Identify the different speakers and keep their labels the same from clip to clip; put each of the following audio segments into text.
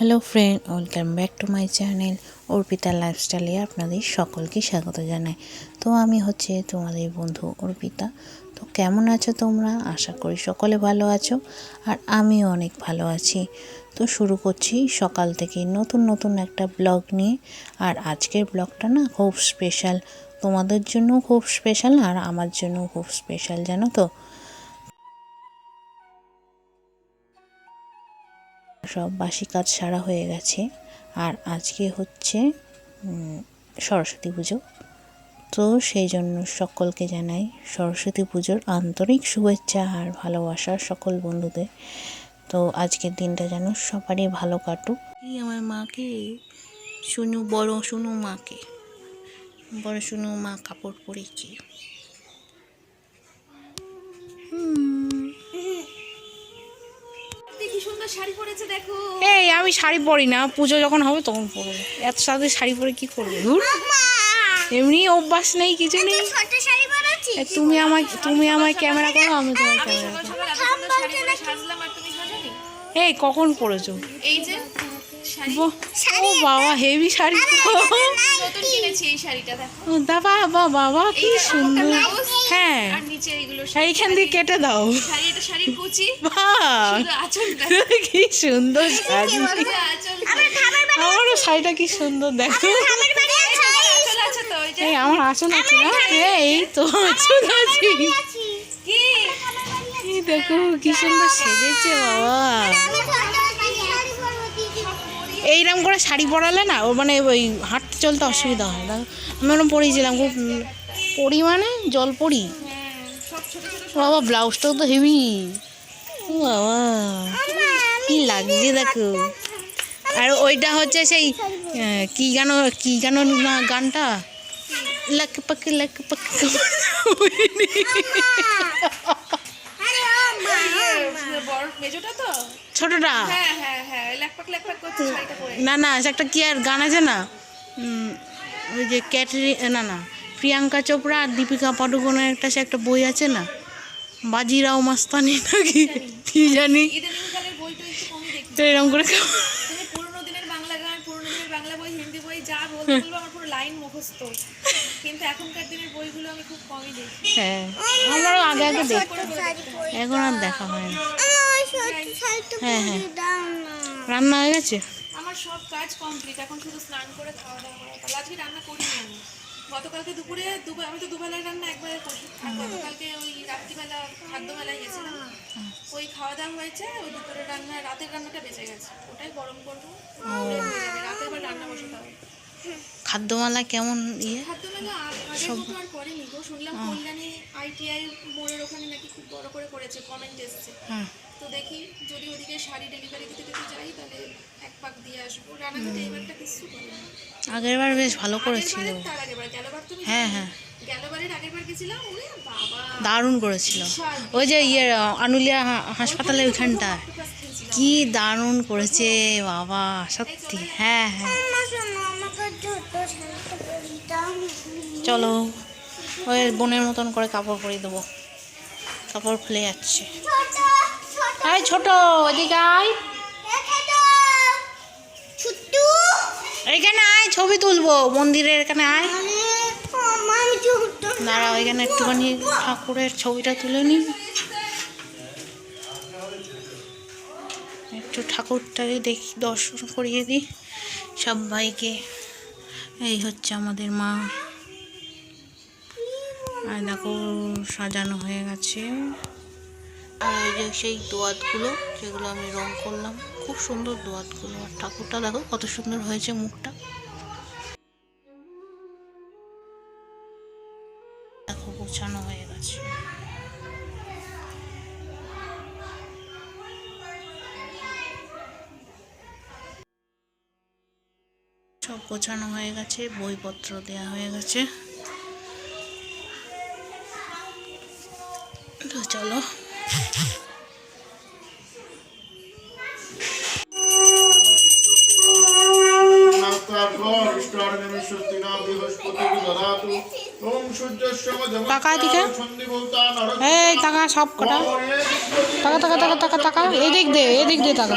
Speaker 1: Hello friend welcome back to my channel Arpita লাইফস্টাইলে আপনাদের সকলকে স্বাগত জানাই। তো আমি হচ্ছে তোমাদের বন্ধু অর্পিতা। তো কেমন আছো তোমরা? আশা করি সকলে ভালো আছো, আর আমিও অনেক ভালো আছি। তো শুরু করছি সকাল থেকে নতুন নতুন একটা ব্লগ নিয়ে। আর আজকের ব্লগটা না খুব স্পেশাল তোমাদের জন্য খুব স্পেশাল আর আমার জন্য খুব স্পেশাল জানো তো? সব বাসি কাজ সারা হয়ে গেছে। আর আজকে হচ্ছে সরস্বতী পুজো। তো সেই জন্য সকলকে জানাই সরস্বতী পুজোর আন্তরিক শুভেচ্ছা আর ভালোবাসা সকল বন্ধুদের। তো আজকের দিনটা যেন সবারই ভালো কাটুক। আমার মাকে, শুনু, বড় শুনু মাকে। বড় শুনু মা কাপড় পরেছি।
Speaker 2: সুন্দর শাড়ি পরেছে দেখো।
Speaker 3: এই আমি শাড়ি পরি না। পুজো যখন হবে তখন পরবো। এত সাথে শাড়ি পরে কি করব? ধুর। এমনি অভ্যাস নেই কিছু নেই। তুমি আমায় তুমি আমায় ক্যামেরা করো আমি তোমার ক্যামেরা এই কখন পরেছো?
Speaker 2: এই যে।
Speaker 3: ও বাবা হেভি শাড়ি তো।
Speaker 2: নতুন কিনেছি এই শাড়িটা দেখো।
Speaker 3: দাবা বাবা বাবা কি সুন্দর। হ্যাঁ।
Speaker 2: আর নিচে এইগুলো
Speaker 3: এইখান দিয়ে কেটে দাও।
Speaker 2: শাড়ির কুচি
Speaker 3: কি সুন্দর শাড়ি। আমারও শাড়িটা কি সুন্দর দেখো। এই আমার আসন আছে না? এই তো আসন আছে। দেখো কি সুন্দর সেজেছে বাবা। এইরকম করে শাড়ি পরালে না ও মানে ওই হাঁটতে চলতে অসুবিধা হয়। না আমি ওরকম পরিয়েছিলাম খুব পরি মানে জল পরি।
Speaker 2: সব ছোট ছোট
Speaker 3: বাবা ব্লাউজটাও তো হেভি ও বাবা কি লাগছে দেখো। আর ওইটা হচ্ছে সেই কি গান কি গান না গানটা? লাক পাক লাক পাক।
Speaker 2: মেজোটা তো?
Speaker 3: ছোটটা?
Speaker 2: হ্যাঁ হ্যাঁ হ্যাঁ
Speaker 3: না না সে একটা কি আর গান আছে না? ওই যে ক্যাটরি না না প্রিয়াঙ্কা চোপড়া আর দীপিকা পাডুকোনের একটা সে একটা বই আছে না? বাজিরাও মাস্তানি নাকি? কি জানি? তো এরকম করে
Speaker 2: পুরোনো দিনের বাংলা গান পুরোনো দিনের বাংলা বই হিন্দি বই যা বলতে বলব আমার লাইন মুখস্থ। কিন্তু এখনকার দিনের বইগুলো আমি খুব কমই দেখি।
Speaker 3: হ্যাঁ আমারও আগে আগে দেখতাম। এখন আর দেখা হয় না। হ্যাঁ। হ্যাঁ রান্না হয়ে গেছে?
Speaker 2: আমার সব কাজ কমপ্লিট। এখন শুধু স্নান করে খাওয়া দাওয়া করা। পালা আজকে রান্না করিনি আমি। গতকালকে দুপুরে দুপুরে আমি তো দুবেলায় রান্না একবারে করি। আর গতকালকে ওই রাত্রিবেলা খাদ্যবেলায় গেছিলাম। ওই খাওয়া দাওয়া হয়েছে ওই দুপুরে রান্না রাতের রান্নাটা বেঁচে গেছে। ওটাই গরম করব দুপুরে হয়ে যাবে। রাতে আবার রান্না বসাতে হবে।
Speaker 3: খাদ্যমালা কেমন ইয়ে?
Speaker 2: খাদ্যমেলা আ- আগের মতো আর করেনি গো। শুনলাম কল্যাণী আইটিআই মোড়ের ওখানে নাকি খুব বড় করে করেছে কমেন্ট এসছে।
Speaker 3: হ্যাঁ।
Speaker 2: তো দেখি যদি ওদিকে শাড়ি ডেলিভারি দিতে দিতে যাই তাহলে এক পাক দিয়ে আসব। রানাঘাটে এবারটা কিছু করিনি।
Speaker 3: আগের বার বেশ ভালো করেছিল।
Speaker 2: আগেরবারের তার আগেরবার গেলবার তুমি
Speaker 3: হ্যাঁ হ্যাঁ। দারুণ করেছিল। ওই যে ইয়ে আনুলিয়া হা- হাসপাতালের ওইখানটা। কি দারুণ করেছে বাবা সত্যি। হ্যাঁ হ্যাঁ। চলো ওই বোনের মতন করে কাপড় পরিয়ে দেবো। কাপড় খুলে যাচ্ছে। আয় ছোট, ওদিকে আয়। এখানে আয়, ছবি তুলবো। মন্দিরের এখানে আয়। দাঁড়া, ওইখানে একটুখানি ঠাকুরের ছবিটা তুলে নিই একটু ঠাকুরটাকে দেখি, দর্শন করিয়ে দিই। সবাইকে এই হচ্ছে আমাদের মা। আর দেখো, সাজানো হয়ে গেছে। আর এই যে সেই দোয়াতগুলো, যেগুলো আমি রং করলাম, খুব সুন্দর দোয়াতগুলো। আর ঠাকুরটা দেখো, কত সুন্দর হয়েছে মুখটা। দেখো, গোছানো হয়ে গেছে। সব গোছানো হয়ে গেছে বইপত্র দেওয়া হয়ে গেছে। তো চলো। টাকা এদিকে। এই টাকা সব কটা। টাকা টাকা টাকা টাকা টাকা এদিক দে এদিক দে টাকা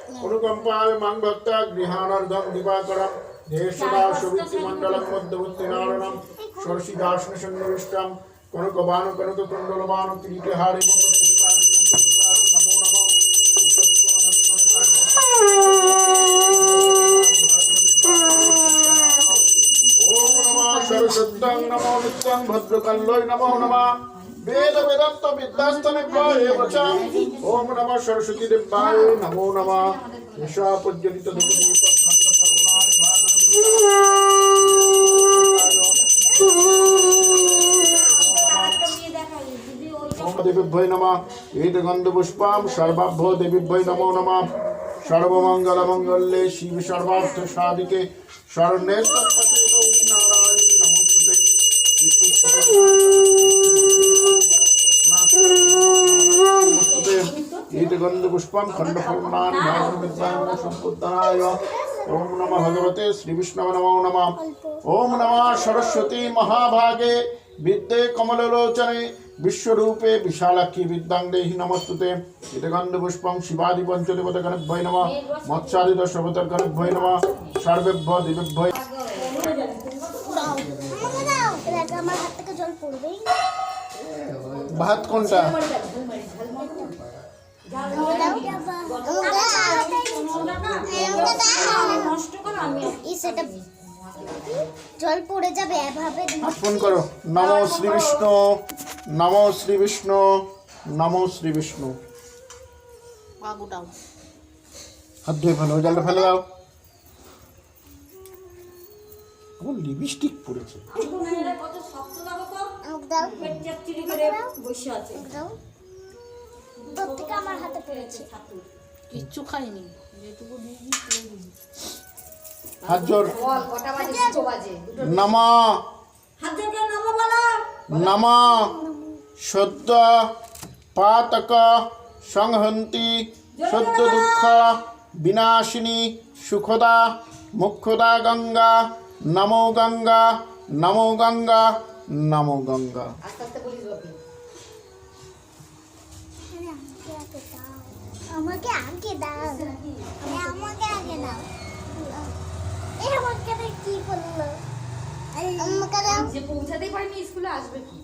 Speaker 4: দন্তারিং সর্বপাপগ্ন প্রণৌতস্মি দিবাকরম এই সূর্য সহস্রাশ চতুরাশ জগৎপতে অনুকম্পায় মাং ভক্তা গৃহাণর্ধম দিবাকরম দেশদা সুবৃত্তি মণ্ডলম মধ্যবর্তী নারায়ণম ষোড়শী দাসন সন্নিবিষ্টম কনকবান কনক কুণ্ডলবান কিরীটহারি নমো বেদ বেদান্ত বিদ্যাস্তনিভ্যায় বচ ওম নমঃ সরস্বতী দেব্যায় নমো নমঃ পুষ্পাম সর্বাভ্য দেবীভ্যৈ নমো শিব সর্বার্থ সাধিকে শরণ্যে ফলনানি ভাগবতায় সম্পুদ্ধনায় ওম নমঃ ভগবতে শ্রী বিষ্ণবে নমো নমঃ ওম নমঃ সরস্বতী মহাভাগে বিদ্যে কমললোচনে বিশ্বরূপে বিশালাক্ষী বিদ্যাং দেহি নমস্তুতে ইতগন্ধ পুষ্পং শিবাদি পঞ্চদেবতা গণভ্যৈ নমঃ মৎস্যাদি দশবতার গণভ্যৈ নমঃ সর্বেভ্য দিবেভ্যৈ
Speaker 5: আমাকে দাও এলাকা আমার হাত থেকে জল পড়বেই
Speaker 4: ভাত কোনটা?
Speaker 5: জল পড়ে যাবে এভাবে
Speaker 4: ফোন করো। নমো শ্রী বিষ্ণু নমো শ্রী বিষ্ণু নমো শ্রী বিষ্ণু। হাত ধুয়ে ফেলো জলটা ফেলে দাও। আমার লিপস্টিক পড়েছে।
Speaker 5: দাও। দাও। তোর থেকে আমার হাতে পড়েছে।
Speaker 3: কিচ্ছু খাইনি।
Speaker 4: হাত জোর।
Speaker 6: কটা বাজে? দুটো বাজে।
Speaker 4: নমা। নমা সদ্য পাতক সংহন্তি সদ্য দুঃখ বিনাশিনী সুখদা মুক্ষদা গঙ্গা নমো গঙ্গা নমো গঙ্গা নমো গঙ্গা।
Speaker 5: আমাকে আগে দাও। আমাকে আগে দাও। এ আমাকে কি করল আমাকে দাও
Speaker 6: যে পৌঁছাতেই পারিনি স্কুলে আসবে কি?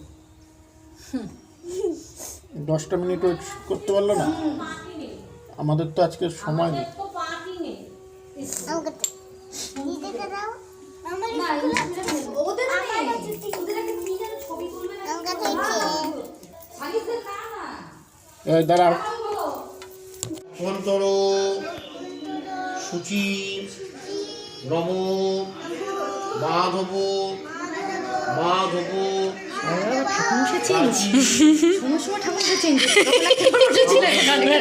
Speaker 4: দশটা মিনিট ওয়েট করতে পারল না? আমাদের তো আজকে সময় নেই।
Speaker 5: আমাকে
Speaker 4: করো সুচি নম মাধব মাধব।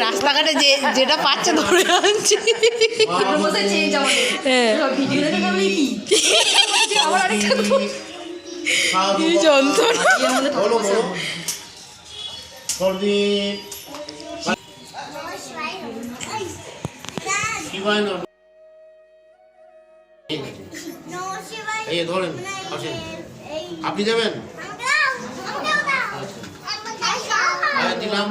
Speaker 3: রাস্তাঘাটে যে যেটা পাচ্ছে ধরে আনছি। হ্যাঁ যন্ত্রণা।
Speaker 4: শিবায় এই ধরেন আসেন আপনি হ্যাঁ দিলাম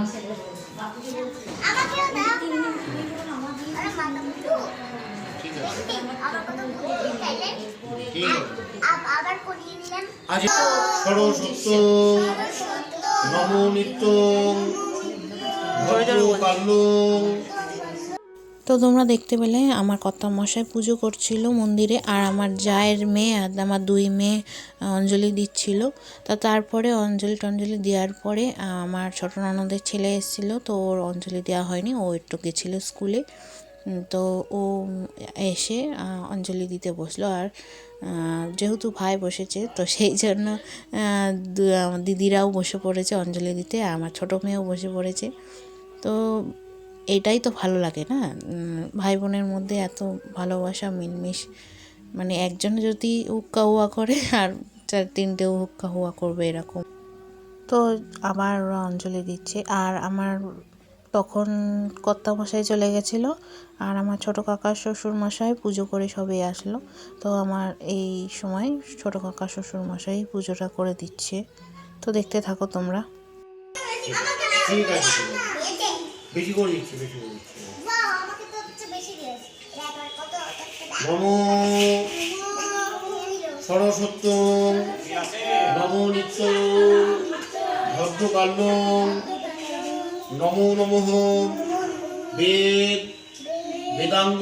Speaker 4: আজ সরস্বত নমো নিত্য
Speaker 3: তো তোমরা দেখতে পেলে আমার কর্তা মশাই পুজো করছিল মন্দিরে আর আমার জায়ের মেয়ে আর আমার দুই মেয়ে অঞ্জলি দিচ্ছিল। তা তারপরে অঞ্জলি টঞ্জলি দেওয়ার পরে আমার ছোটো ননদের ছেলে এসেছিল, তো ওর অঞ্জলি দেওয়া হয়নি, ও একটু গেছিল স্কুলে। তো ও এসে অঞ্জলি দিতে বসল আর যেহেতু ভাই বসেছে, তো সেই জন্য দিদিরাও বসে পড়েছে অঞ্জলি দিতে আমার ছোটো মেয়েও বসে পড়েছে। তো এটাই তো ভালো লাগে না? ভাই বোনের মধ্যে এত ভালোবাসা মিলমিশ মানে একজন যদি হুক্কা হুয়া করে আর চার তিনটেও হুক্কা হুয়া করবে এরকম। তো আবার ওরা অঞ্জলি দিচ্ছে। আর আমার তখন কর্তা মশাই চলে গেছিল। আর আমার ছোটো কাকা শ্বশুর মশাই পুজো করে সবাই আসলো। তো আমার এই সময় ছোটো কাকা শ্বশুর মশাই পুজোটা করে দিচ্ছে। তো দেখতে থাকো তোমরা।
Speaker 7: ঠিক আছে। বেশি করে দিচ্ছি বেশি করে দিচ্ছি। নমো সরস্বত্য নমো নিত্য। ভদ্রকাল্য নমো নমঃ। বেদ। বেদাঙ্গ।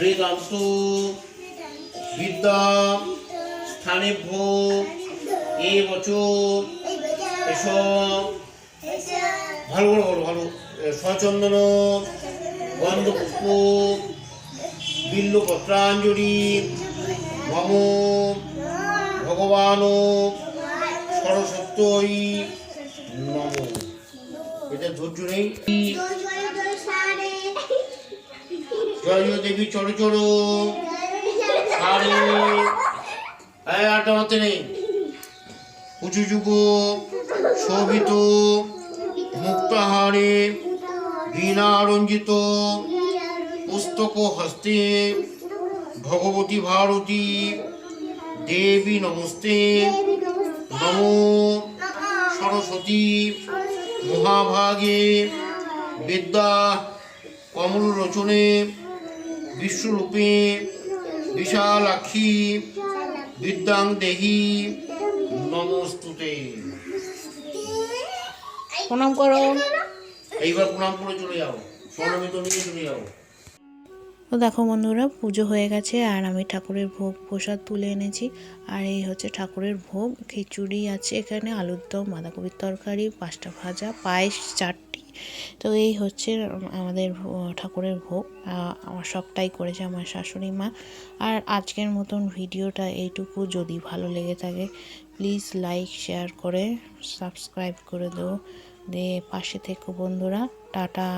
Speaker 7: বেদান্ত। বিদ্যা। স্থানেভ্য। এ বছর এসব ভালো বলো ভালো এ, সচন্দন গন্ধপুষ্প বিল্লপত্রাঞ্জলি মম ভগবান সরস্বত্যই নম। এটা ধৈর্য নেই। জয় দেবী চড়ো চড়ো আটা মাতে নেই। উঁচু যুগ শোভিত। মুক্তাহারে বীণারঞ্জিত পুস্তক হস্তে ভগবতী ভারতী দেবী নমস্তে। নমো সরস্বতী মহাভাগে বিদ্যা কমল রচনে বিশ্বরূপে বিশালাক্ষী বিদ্যাং দেহি। নমস্তুতে।
Speaker 4: প্রণাম করো।
Speaker 7: এইবার প্রণাম করে চলে যাও। স্বর্ণমিত নিয়ে চলে যাও।
Speaker 3: তো দেখো বন্ধুরা পুজো হয়ে গেছে আর আমি ঠাকুরের ভোগ প্রসাদ তুলে এনেছি। আর এই হচ্ছে ঠাকুরের ভোগ। খিচুড়ি আছে এখানে আলুর দম বাঁধাকপির তরকারি পাঁচটা ভাজা পায়েস চারটি তো এই হচ্ছে আমাদের ঠাকুরের ভোগ। আমার সবটাই করেছে আমার শাশুড়ি মা। আর আজকের মতন ভিডিওটা এইটুকু। যদি ভালো লেগে থাকে প্লিজ লাইক শেয়ার করে সাবস্ক্রাইব করে দেও। দিয়ে পাশে থেকো বন্ধুরা। টাটা।